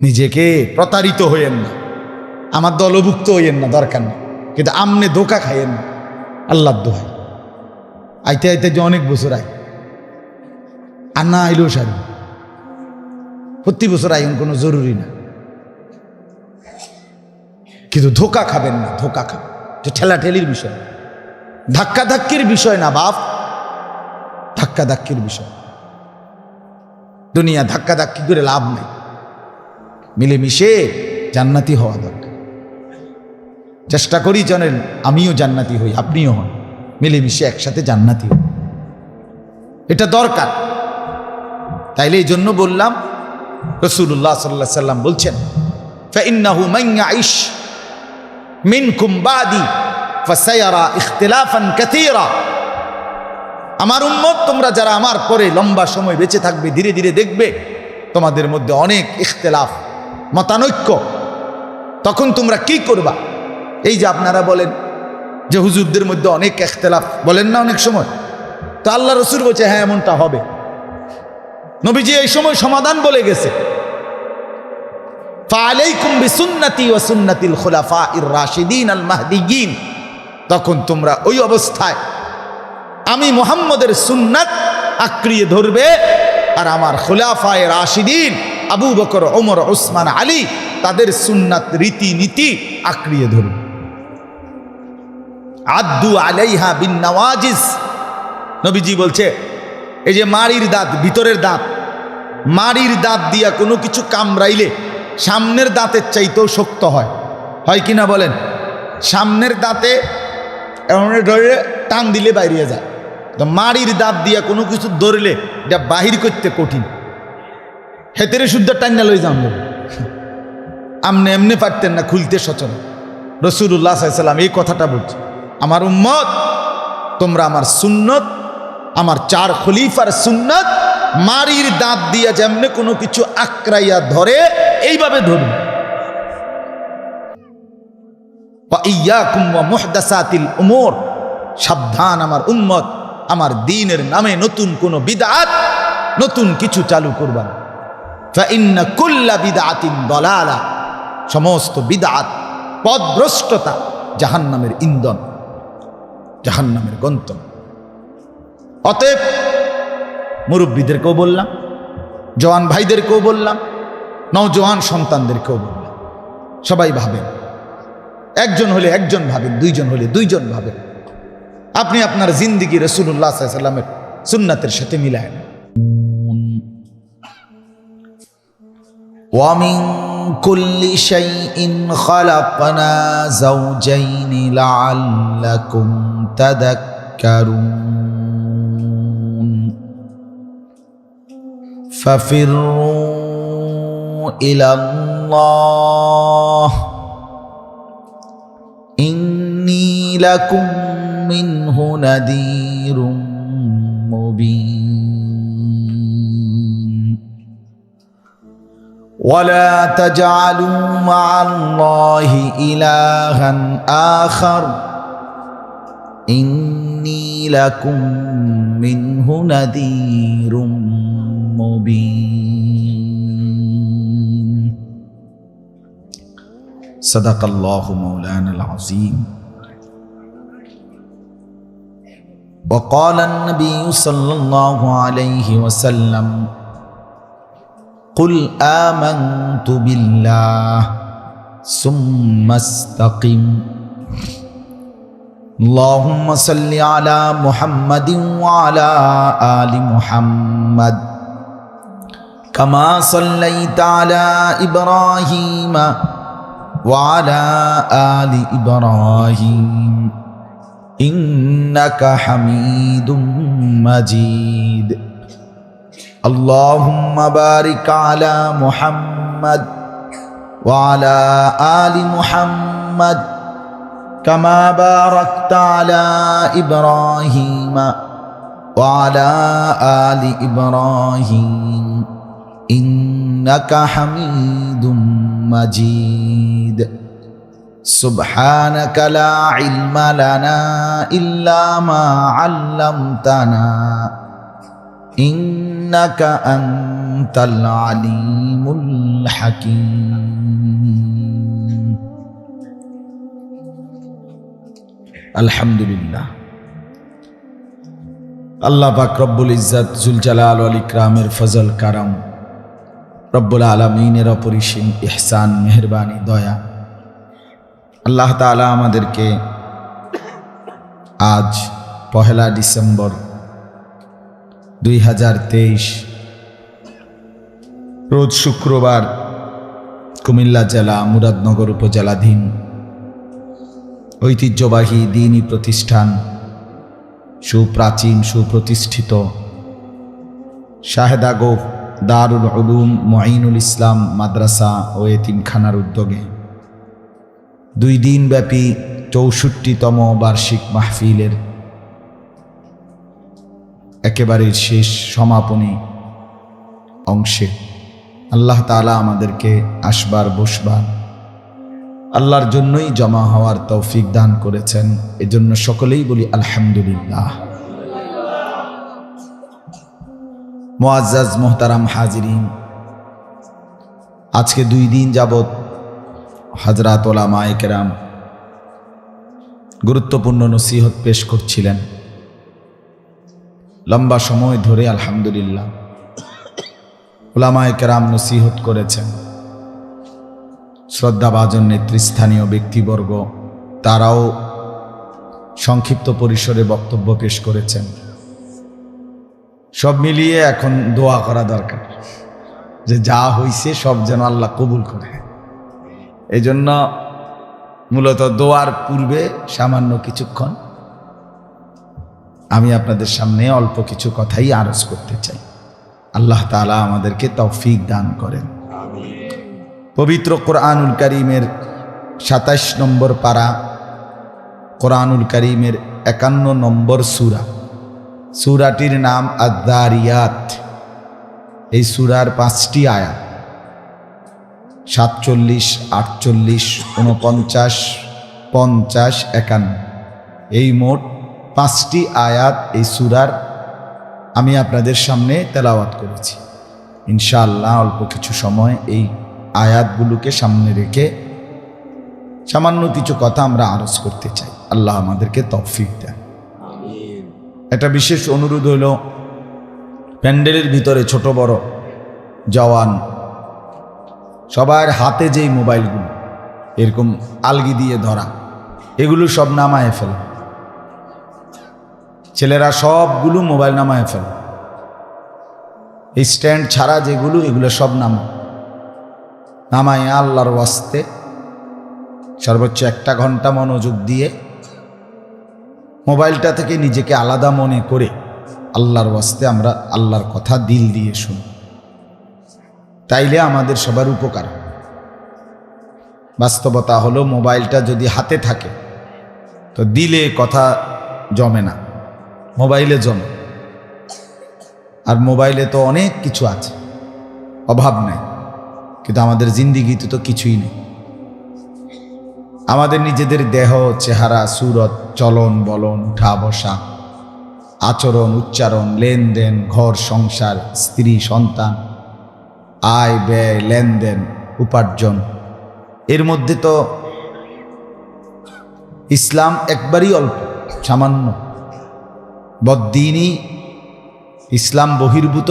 নিজেকে প্রতারিত হইয়েন না। আমার দলভুক্ত হইয়েন না, দরকার নেই। কিন্তু আমনে ধোকা খাইয়েন না। আল্লাহ দোহাই। আইতে আইতে যে অনেক বছর আয়। আর না আইলেও সারি প্রতি বছর আইন কোনো জরুরি না। কিন্তু ধোকা খাবেন না, ধোকা খাবেন। যে ঠেলাঠেলির বিষয়। ধাক্কা ধাক্কির বিষয় না, বাপ। ধাক্কা ধাক্কির বিষয়। দুনিয়া ধাক্কা ধাক্কি করে লাভ নেই। মিলেমিশে জান্নাতি হওয়া দরকার। চেষ্টা করি জানেন, আমিও জান্নাতি হই, আপনিও হন। মিলেমিশে একসাথে জান্নাতি হন। এটা দরকার। তাইলে এই জন্য বললাম রসুল্লাহ সাল্লাহ সাল্লাম বলছেন, ফাইন্নাহু মাইয়া আইস মিন কুম্বাদি ফসায়ারা ইখতলাফান কাতিরা আমার উন্মত তোমরা যারা আমার পরে লম্বা সময় বেঁচে থাকবে, ধীরে ধীরে দেখবে তোমাদের মধ্যে অনেক ইখতলাফ মতানৈক্য। তখন তোমরা কি করবা? এই যে আপনারা বলেন যে হুজুরদের মধ্যে অনেক ইখতলাফ বলেন না অনেক সময়? তো আল্লাহ রসুর বলছে হ্যাঁ এমনটা হবে। নবীজি এই সময় সমাধান বলে গেছে। তখন তোমরা ওই অবস্থায় আমি মুহাম্মদের সুন্নাত আঁকড়িয়ে ধরবে আর আমার খোলাফায় রাশিদিন আবু বকর ওমর ওসমান আলী তাদের সুন্নাত রীতি নীতি আঁকড়িয়ে ধরবে আদ্দু আলাইহা বিন নওয়াজিস নবীজি বলছে, এই যে মাড়ির দাঁত, ভিতরের দাঁত, মাড়ির দাঁত দিয়া কোনো কিছু কামড়াইলে সামনের দাঁতের চাইতেও শক্ত হয়। হয় কি না বলেন? সামনের দাঁতে এমন ধরে টান দিলে বাইরে যায়। তো মাড়ির দাঁত দিয়া কোনো কিছু ধরলে এটা বাহির করতে কঠিন। হেতেরে শুদ্ধ টান্না লই যান আমনে এমনি পারতেন না, খুলতে সচল। রসুল্লাহ সাল্লাম এই কথাটা বলছে, আমার উম্মত, তোমরা আমার সুন্নত, আমার চার খলিফার সুন্নত, মারির দাঁত দিয়া যেমনি কোনো কিছু আক্রাইয়া ধরে, এইভাবে মুহদাসাতিল উমর। সাবধান আমার উম্মত, আমার দিনের নামে নতুন কোনো বিদাত, নতুন কিছু চালু করবা কুল্লা বিদাতিন দলালা সমস্ত বিদাত পদভ্রষ্টতা জাহান্নামের ইন্ধন, জাহান্নামের গন্তব্য। অতএব মুরব্বীদেরকেও বললাম, জওয়ান ভাইদেরকেও বললাম নওজওয়ান সন্তানদেরকেও বললাম। সবাই ভাবেন, একজন হলে একজন ভাবেন, দুইজন হলে দুইজন ভাবেন। আপনি আপনার জিন্দিগি রসুল্লাহ সাল্লামের সুন্নাতের সাথে মিলায় ومن كل شيء خلقنا زوجين لعلكم تذكرون. ففروا إلى الله. إني لكم منه نذير مبين. ولا تجعلوا مع الله إلها آخر. إني لكم منه نذير مبين. صدق الله مولانا العظيم. وقال النبي صلى الله عليه وسلم قل آمنت بالله ثم استقم اللهم صل على محمد وعلى آل محمد كما صليت على إبراهيم وعلى آل إبراهيم إنك حميد مجيد اللهم بارك على محمد وعلى آل محمد كما باركت على إبراهيم وعلى آل إبراهيم إنك حميد مجيد. سبحانك لا علم لنا إلا ما علمتنا إن إنك أنت العليم الحكيم الحمد لله আল্লাহ পাক রব্বুল ইজ্জাত জুল জালাল আল ইকরামের ফজল কারাম রব্বুল আলমিনের অপরিসীম ইহসান মেহরবানি দয়া আল্লাহ তাআলা আমাদেরকে আজ পহেলা ডিসেম্বর দুই হাজার তেইশ। রোজ শুক্রবার কুমিল্লা জেলা মুরাদনগর উপজেলাধীন ঐতিহ্যবাহী দিনী প্রতিষ্ঠান, সুপ্রাচীন, সুপ্রতিষ্ঠিত। শাহেদা গোফ দারুল উলুম মঈনুল ইসলাম মাদ্রাসা ও এতিমখানার উদ্যোগে দুই দিনব্যাপী চৌষট্টিতম বার্ষিক মাহফিলের একেবারে শেষ সমাপনী অংশে। আল্লাহ তাআলা আমাদেরকে আসবার, বসবার, আল্লাহর জন্যই জমা হওয়ার তৌফিক দান করেছেন। এজন্য সকলেই বলি আলহামদুলিল্লাহ। মোয়াজ্জাজ মোহতারাম হাজিরিন, আজকে দুই দিন যাবৎ হজরাত ওলামা কেরাম গুরুত্বপূর্ণ নসিহত পেশ করছিলেন। লম্বা সময় ধরে, আলহামদুলিল্লাহ। ওলামায় কেরাম নসিহত করেছেন। শ্রদ্ধাভাজন নেতৃস্থানীয় ব্যক্তিবর্গ, তারাও সংক্ষিপ্ত পরিসরে বক্তব্য পেশ করেছেন। সব মিলিয়ে এখন দোয়া করা দরকার, যে যা হইছে সব যেন আল্লাহ কবুল করে। এই জন্য মূলত দোয়ার পূর্বে সামান্য কিছুক্ষণ আমি আপনাদের সামনে অল্প কিছু কথাই আরজ করতে চাই। আল্লাহ তালা আমাদেরকে তৌফিক দান করেন। পবিত্র কোরআনুল করিমের সাতাশ নম্বর পারা, কোরআনুল করিমের একান্ন নম্বর সুরা। সুরাটির নাম আদারিয়াত এই সুরার পাঁচটি আয়াত, সাতচল্লিশ, আটচল্লিশ উনপঞ্চাশ পঞ্চাশ, একান্ন। এই মোট পাঁচটি আয়াত এই সুরার আমি আপনাদের সামনে তেলাওয়াত করেছি। ইনশাআল্লাহ অল্প কিছু সময় এই আয়াতগুলোকে সামনে রেখে সামান্য কিছু কথা আমরা আরজ করতে চাই। আল্লাহ আমাদেরকে তৌফিক দেন। একটা বিশেষ অনুরোধ হলো প্যান্ডেলের ভিতরে ছোট বড় জওয়ান সবার হাতে যেই মোবাইলগুলো এরকম আলগি দিয়ে ধরা এগুলো সব নামায় ফেলে। ছেলেরা সবগুলো মোবাইল নামায় ফেলে। এই স্ট্যান্ড ছাড়া যেগুলো, এগুলো সব নামা। নামায় আল্লাহর ওয়াস্তে। সর্বোচ্চ একটা ঘণ্টা মনোযোগ দিয়ে মোবাইলটা থেকে নিজেকে আলাদা মনে করে আল্লাহর ওয়াস্তে আমরা আল্লাহর কথা দিল দিয়ে শুনি। তাইলে আমাদের সবার উপকার বাস্তবতা হলো মোবাইলটা যদি হাতে থাকে, তো দিলে কথা জমে না। মোবাইলে জমে। আর মোবাইলে তো অনেক কিছু আছে। অভাব নেই। কিন্তু আমাদের জিন্দিগিতে তো কিছুই নেই। আমাদের নিজেদের দেহ, চেহারা, সুরত, চলন, বলন, উঠা, বসা, আচরণ, উচ্চারণ, লেনদেন, ঘর, সংসার, স্ত্রী, সন্তান, আয়, ব্যয়, লেনদেন, উপার্জন, এর মধ্যে তো ইসলাম একবারই অল্প, সামান্য। বদ্দিনই ইসলাম বহির্ভূত